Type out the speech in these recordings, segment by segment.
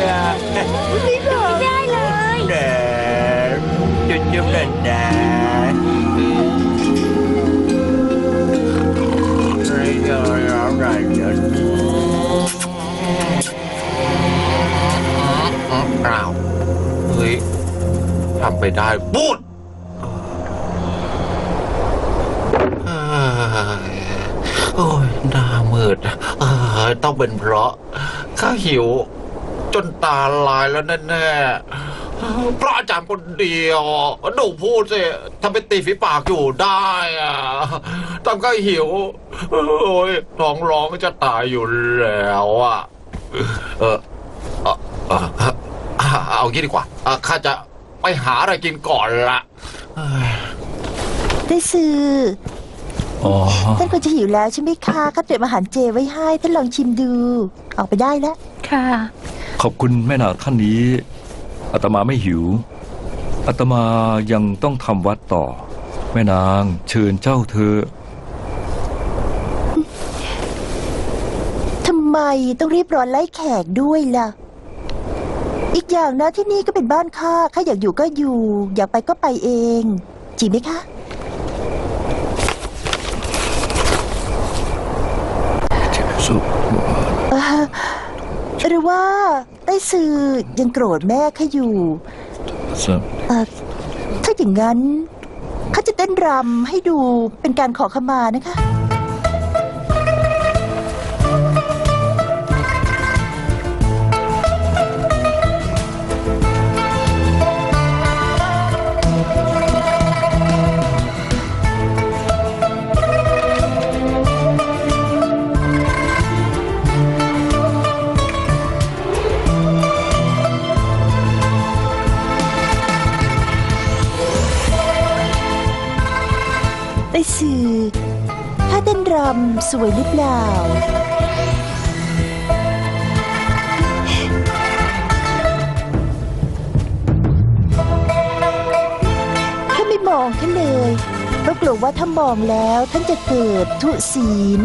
นะไม่บอกได้เลยนะจุ๊บจุ๊บกันนะไม่ยอมอะไรเลยอ้าวเฮ้ยทำไปได้พูดเอ้ยโอ้ยหน้ามืดเอ้ยต้องเป็นเพราะข้าหิว จนตาลายแล้วแน่ๆเพราะอาจารย์คนเดียวดูพูดสิทำเป็นตีฝีปากอยู่ได้อะทำข้าหิว โอ้ยท้องร้องจะตายอยู่แล้วอะ เออเออเออเออเอางี้ดีกว่าเอ่อข้าจะไปหาอะไรกินก่อนละเอ้ยได้ซื้ออ๋อท่านคงจะหิวแล้วใช่ไหมคะข้าเตรียมอาหารเจไว้ให้ท่านลองชิมดู ออกไปได้แล้ว ค่ะ ขอบคุณแม่นางท่านนี้อาตมาไม่หิวอาตมายังต้องทำวัดต่อ แม่นางเชิญเจ้าเธอทำไมต้องรีบร้อนไล่แขกด้วยล่ะ อีกอย่างนะที่นี่ก็เป็นบ้านข้าข้าอยากอยู่ก็อยู่ อยากไปก็ไปเอง จริงไหมคะเอ่อหรือว่า ไต้ซือยังโกรธแม่ข้าอยู่เอ่อถ้าอย่างนั้นข้าจะเต้นรำให้ดูเป็นการขอขมานะคะำสวยหรือเปล่า ท่านไม่มองท่านเลย เพราะกลัวว่าถ้ามองแล้วท่านจะเกิดทุศีล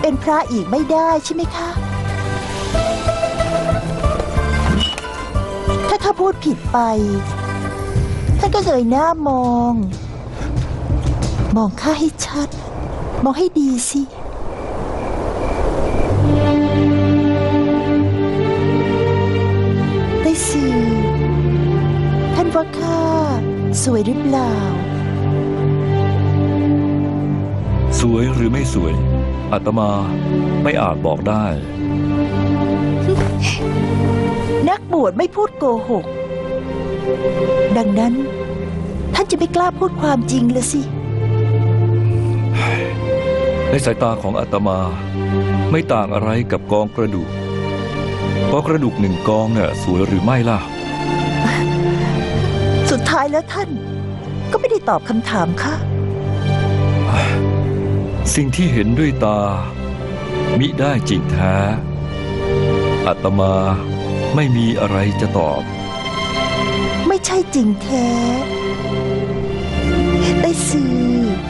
เป็นพระอีกไม่ได้ใช่ไหมคะ ถ้าข้าพูดผิดไป ท่านก็เงยหน้ามอง มองข้าให้ชัด มองให้ดีสิได้สิท่านว่าข้าสวยหรือเปล่า สวยหรือไม่สวยอาตมาไม่อาจบอกได้ นักบวชไม่พูดโกหก ดังนั้น ท่านจะไม่กล้าพูดความจริงละสิ ในสายตาของอาตมาไม่ต่างอะไรกับกองกระดูกกองกระดูกหนึ่งกองเนี่ยสวยหรือไม่ล่ะ สุดท้ายแล้วท่าน ก็ไม่ได้ตอบคำถามค่ะ สิ่งที่เห็นด้วยตา มิได้จริงแท้อาตมาไม่มีอะไรจะตอบ ไม่ใช่จริงแท้ได้สื่อแต่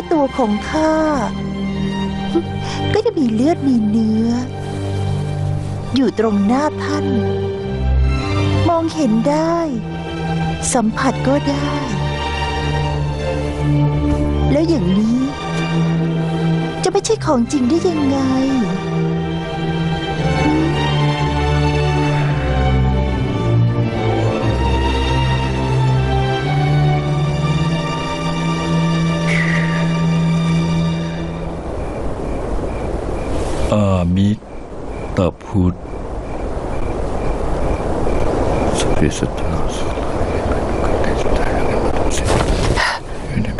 ว่าตัวของข้า ก็จะมีเลือดมีเนื้อ อยู่ตรงหน้าท่าน มองเห็นได้ สัมผัสก็ได้ แล้วอย่างนี้ จะไม่ใช่ของจริงได้ยังไง อามิตาพุทธสเปสตาส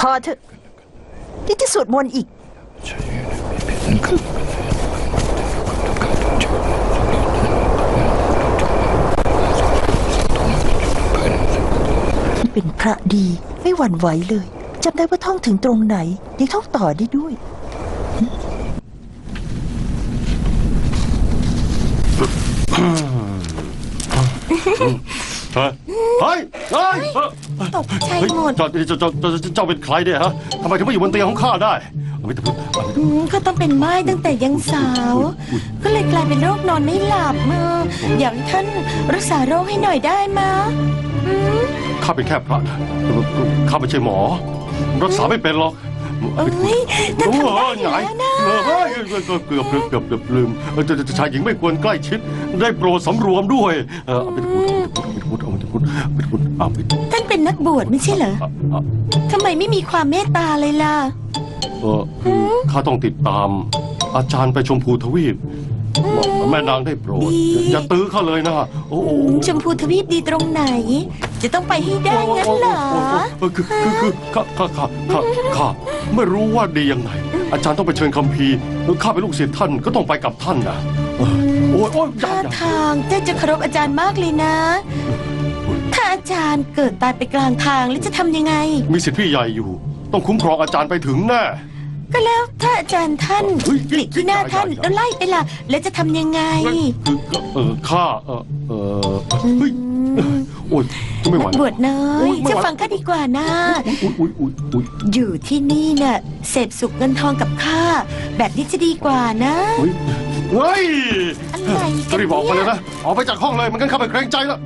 พอเถอะนี่จะสวดมนต์อีก เป็นพระดีไม่หวั่นไหวเลยจำได้ว่าท่องถึงตรงไหนยังท่องต่อได้ด้วย เฮ้ยเฮ้ยเฮ้ยตกใจเฮ้ยหมดเจ้าเจ้าเจ้าเจ้าเจ้าเป็นใครเนี่ยฮะทำไมถึงมาอยู่บนเตียงของข้าได้ไม่ต้องพูดเอาไม่ต้อืองพูดมก็ต้องเป็นไม้ตั้งแต่ยังสาว ก็เลยกลายเป็นโรคนอนไม่หลับมาอยากให้ท่านรักษาโรคให้หน่อยได้มะอืมข้าเป็นแค่พระนะข้าไม่ใช่หมอ รักษาไม่เป็นหรอก เอ้ยถ้าโอ้ทำได้ยอไหนยู่แล้วนะเออเฮ้ยเกือบเกือบเกือบเกือบเกือบลืมเออจะจะชายหญิงไม่ควรใกล้ชิด ได้โปรดสำรวมด้วย เออเอาไปพูดเอาไปพูดเอาไปพูดเอาไปพูดเอาไปพูดท่านเป็นนักบวชไม่ใช่เหรอเอาเอาทำไมไม่มีความเมตตาเลยล่ะ เออคือข้าต้องติดตาม อาจารย์ไปชมพูทวีป แม่นางได้โปรดดีอย่าอย่าตื้อข้าเลยนะโอ้โหอืมชมพูทวีปดีตรงไหน จะต้องไปให้ได้งั้นเหรอเออคือคือคือข้าข้าข้าข้าข้าไม่รู้ว่าดียังไง อาจารย์ต้องไปเชิญคัมภีร์ข้าเป็นลูกศิษย์ท่านก็ต้องไปกับท่านนะเออโอ้ยโอ้ยอย่าท่าอย่าทางเจ้าจะเคารพอาจารย์มากเลยนะ ถ้าอาจารย์เกิดตายไปกลางทางแล้วจะทำยังไง มีสิทธิ์พี่ใหญ่อยู่ ต้องคุ้มครองอาจารย์ไปถึงแน่ ก็แล้วถ้าอาจารย์ท่านเฮ้ยกลิที่หน้าท่านอย่าอย่าแล้วไล่ไปล่ะ แล้วจะทำยังไงคือก็เออข้าเออเออเฮ้ยอืมโอ้ยจะไม่ไหวบวชน้อโอ้ยยไม่ไหวจะฟังข้าดีกว่านะอุ้ยอุ้ยอุ้ยอุ้ยอยู่ที่นี่น่ะเสพสุขเงินทองกับข้าแบบนี้จะดีกว่านะอุ้ยเฮ้ยอะไรกันรีบออกไปเลยเนี่ยนะออกไปจากห้องเลยมันกันเข้าไปเกรงใจแล้ว